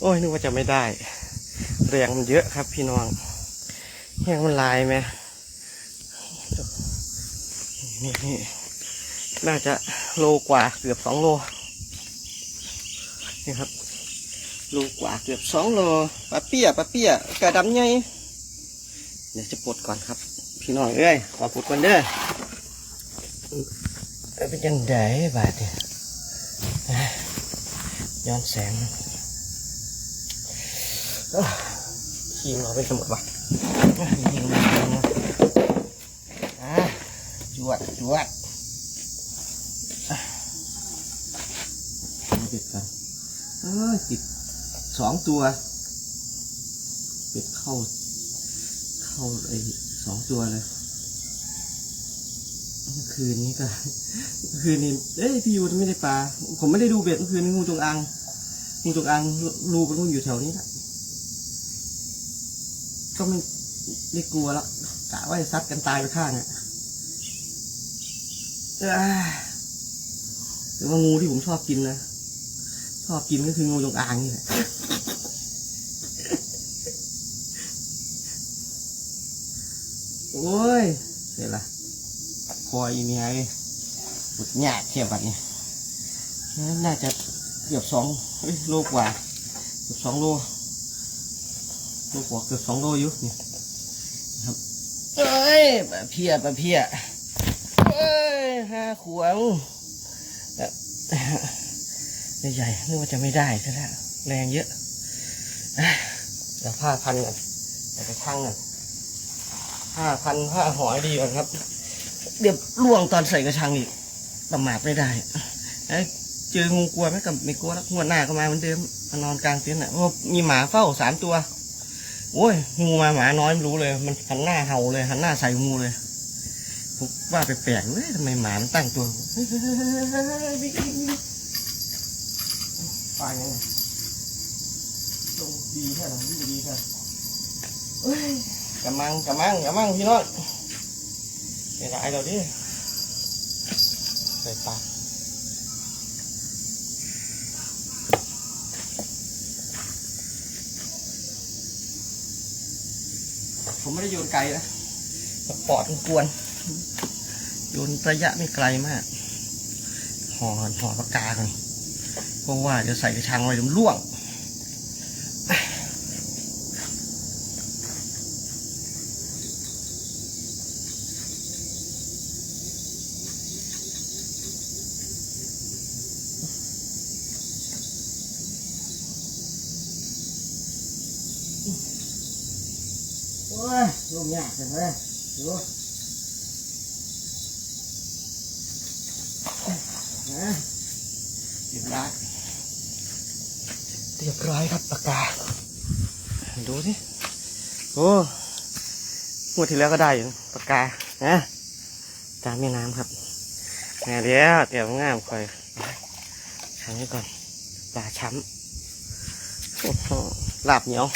โอ้ยนึกว่าจะไม่ได้แรงมันเยอะครับพี่น้องแห้งมันลายไหมนี่นี่น่าจะโลกว่าเกือบสองโลนี่ครับโลกว่าเกือบสองโลปลาเปี้ยปลาเปี้ยกระดำไงเดี๋ยวจะปลดก่อนครับ พี่น้องเอ้ยขอปลดก่อนเด้อเอ้ยเป็นยังไงบาดเนี่ยย้อนแสง อะขี้เราเป็นสมุดวะอะยิงมายิงมาอะจวดจวดอะมาติดกันเออติดสองตัวเป็ดเข้า เข้าไอ้สองตัวเลยเมื่อคืนนี้ก็เมื่อคืนนี้เอ้ยพี่ยูไม่ได้ปลาผมไม่ได้ดูเบ็ดเมื่อคืนนี้งูจงอางงูจงอางรูมันก็อยู่แถวนี้แหละ ก็ไม่ได้กลัวแล้วกะว่าจะซัดกันตายไปข้างอะเอ้ยแต่ว่างูที่ผมชอบกินนะ ชอบกินก็คืองูจงอางนี่แหละโอ้ยเสร็จละคอยอีเมียไอ้ปุดหยาดเทียบกันนี่น่าจะเกือบสองโลกว่าเกือบสองโล โลกว่าเกือบสองโลอยู่นี่ครับเอ้ยปลาเพียปลาเพียเอ้ยห้าขวงใหญ่ๆนึกว่าจะไม่ได้ซะแล้วแรงเยอะเดี๋ยวผ้าพันก่อนเดี๋ยวไปชั่งก่อนผ้าพันผ้าหอยดีก่อนครับ เดี๋ยวล่วงตอนใส่กระชังอีกประมาทไม่ได้เอเจองูกลัวไหมกับไม่กลัวแล้วงวดหน้าก็มาเหมือนเดิมมานอนกลางเต็นท์อะมีหมาเฝ้าสามตัว โอ้ยงูมาหมาน้อยไม่รู้เลย มันหันหน้าเห่าเลยหันหน้าใส่งูเลยผมว่าแปลกๆเว้ยทำไมหมามันตั้งตัวไปยังไงลงดีแค่ไหนวิ่งดีแค่เอ้ยกำมังกำมังกำมังพี่น้องเสียดายเราดิใส่ปาก ผมไม่ได้โยนไกลนะแต่ปอดมันกวนโยนระยะไม่ไกลมากห่อห่อปากกาก่อนเพราะว่าเดี๋ยวใส่กระชังไว้เดี๋ยวมันล่วง ยลูกยากจังเลยดูนะเรียบร้อยเรียบร้อยครับปากกา ดูสิโอ้งวดที่แล้วก็ได้อยู่ปากกานะจานแม่น้ำครับแง่เดียวเดี๋ยวง่ามคอยช้างไว้ก่อนปลาช้ำโอ้โหลาบเหนียว